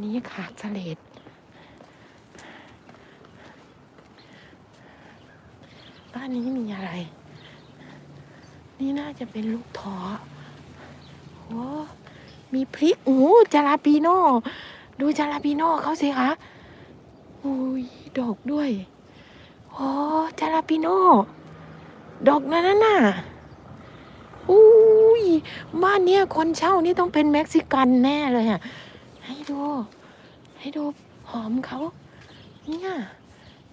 นี้ขาดเสลดบ้านนี้มีอะไร นี่น่าจะเป็นลูกท้อโอ้มีพริกโอ้จาลาปีโน่ ดูจาลาปีโน่เขาสิคะอุ้ยดอกด้วย โอ้จาลาปีโน่ ดอกนั้นน่ะอุ้ยบ้านเนี้ยคนเช่านี่ต้องเป็นเม็กซิกันแน่เลยอะ ให้ดู ให้ดูหอมเขาเนี่ย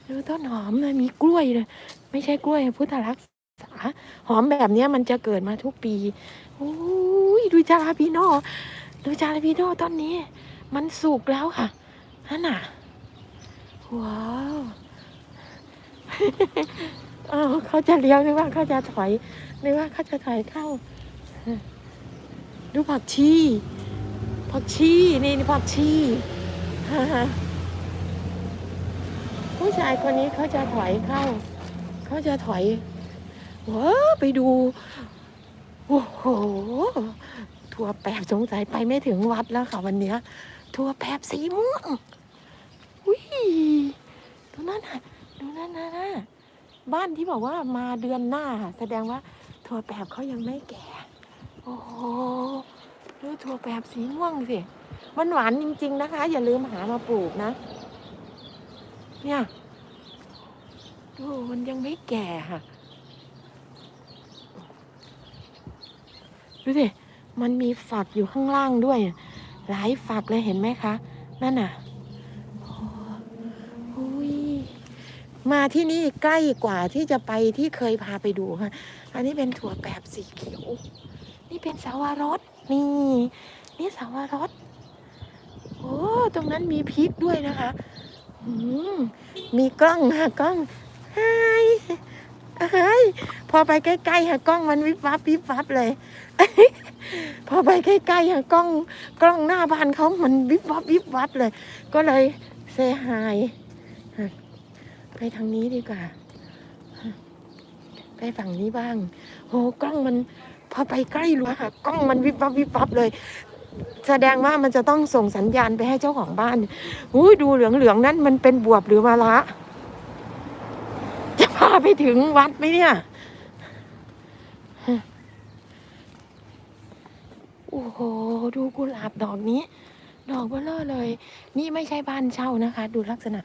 ดูต้นหอมเลยมีกล้วยเลย ไม่ใช่กล้วยพุทธรักษาหอมแบบเนี้ยมันจะเกิดมาทุกปีโอ้ยดูจาราพีโนดูจาราพีโนต้นนี้ มันสุกแล้วค่ะนั่นน่ะว้าวอ้าวเขาจะเลี้ยวหรือว่าเขาจะถอยหรือว่าเขาจะถอยเข้า ดูผักชี ผักชีนี่นี่ผักชีผู้ชายคนนี้เขาจะถอยเข้า เขาจะถอยว้าไปดู โอ้โห ทัวแปบสงสัยไปไม่ถึงวัดแล้วค่ะวันเนี้ย ทัวแปบสีม่วงอุ้ยดูนั่นน่ะ ดูนั่นน่ะนะบ้านที่บอกว่ามาเดือนหน้า แสดงว่าทัวแปบเขายังไม่แก่ โอ้โห ถั่วแปบสีม่วงสิ มันหวานจริง ๆ นะคะ อย่าลืมหามาปลูกนะ เนี่ยดูมันยังไม่แก่ค่ะ ดูสิ มันมีฝักอยู่ข้างล่างด้วย หลายฝักเลยเห็นไหมคะ นั่นน่ะโอ้ยมาที่นี่ใกล้กว่าที่จะไปที่เคยพาไปดูค่ะ อันนี้เป็นถั่วแปบสีเขียว นี่เป็นสาวรส นี่ นี่สาวรสโอ้ตรงนั้นมีพริกด้วยนะคะมมีกล้องค่ะกล้องไฮไฮพอไปใกล้ๆค่ะกล้องมันวิบวับวิบวับเลย พอไปใกล้ๆค่ะกล้องกล้องหน้าบ้านเขามันวิบวับวิบวับเลย ก็เลยเซฮายไปทางนี้ดีกว่า ไปฝั่งนี้บ้างโหกล้องมันพอไปใกล้รั้วค่ะกล้องมันวิบวับวิบวับเลย แสดงว่ามันจะต้องส่งสัญญาณไปให้เจ้าของบ้านอุ้ยดูเหลืองๆนั่นมันเป็นบวบหรือมะระจะพาไปถึงวัดไหมเนี่ยโอ้โหดูกุหลาบดอกนี้ ดอกเบลอเลย นี่ไม่ใช่บ้านเช่านะคะ ดูลักษณะ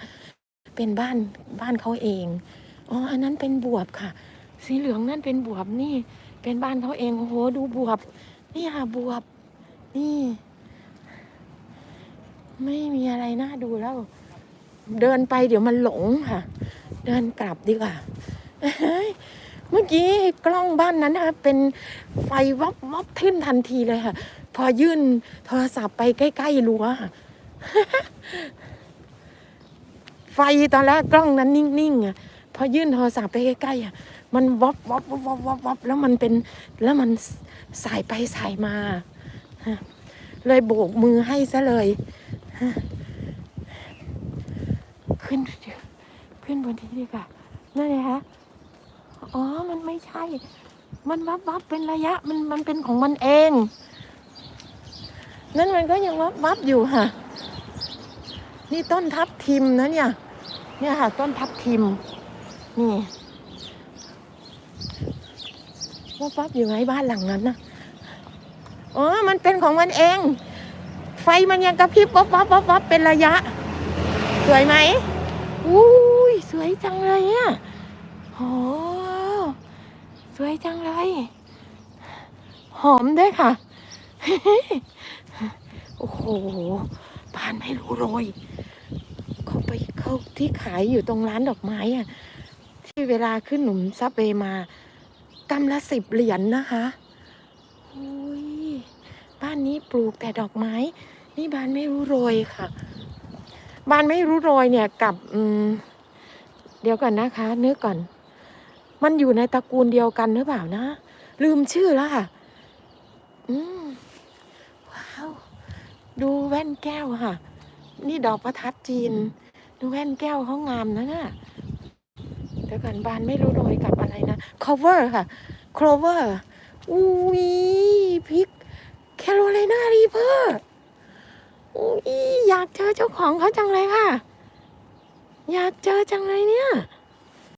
เป็นบ้านบ้านเขาเองอ๋ออันนั้นเป็นบวบค่ะ สีเหลืองนั่นเป็นบวบนี่ เป็นบ้านเขาเองโอ้โหดูบวบ นี่ค่ะบวบ นี่ ไม่มีอะไรน่าดูแล้ว เดินไปเดี๋ยวมันหลงค่ะ เดินกลับดีกว่าเมื่อกี้กล้องบ้านนั้นนะคะเป็นไฟวับวับขึ้นทันทีเลยค่ะ พอยื่นโทรศัพท์ไปใกล้ๆรั้วค่ะไฟตอนแรกกล้องนั้นนิ่งๆอะ พอยื่นโทรศัพท์ไปใกล้ๆอะมันวับวับวับวับวับวับแล้วมันเป็นแล้วมันสายไปสายมาเลยโบกมือให้ซะเลยขึ้นขึ้นบนที่ดีกว่านั่นไงคะอ๋อมันไม่ใช่ มันวับวับเป็นระยะมันมันเป็นของมันเอง นั่นมันก็ยังวับวับอยู่ค่ะนี่ต้นทับทิมนะเนี่ย เนี่ยค่ะ ต้นทับทิม นี่วับวับอยู่ไงบ้านหลังนั้นนะอ๋อ มันเป็นของมันเอง ไฟมันยังกระพริบวับวับวับวับเป็นระยะ สวยไหมอุ้ยสวยจังเลยอะโอ้สวยจังเลย หอมด้วยค่ะ โอ้โหบานไม่รู้โรย เขาไปเข้าที่ขายอยู่ตรงร้านดอกไม้อะ เวลาขึ้นหนุ่มซับเวมากำละสิบเหรียญนนะคะอุ้ยบ้านนี้ปลูกแต่ดอกไม้ นี่บ้านไม่รู้โรยค่ะ บ้านไม่รู้โรยเนี่ยกับอืมเดี๋ยวก่อนนะคะ นึกก่อน มันอยู่ในตระกูลเดียวกันหรือเปล่านะ ลืมชื่อแล้วค่ะ อืมว้าว ดูแว่นแก้วค่ะ นี่ดอกประทัดจีน ดูแว่นแก้วเขางามนะน่ะ เดี๋ยวกันบานไม่รู้โรยกับอะไรนะ cover ค่ะ clover อุ้ยพริกแคโรไลนารีเพอร์อุ้ยอยากเจอเจ้าของเขาจังเลยค่ะ อยากเจอจังเลยเนี่ย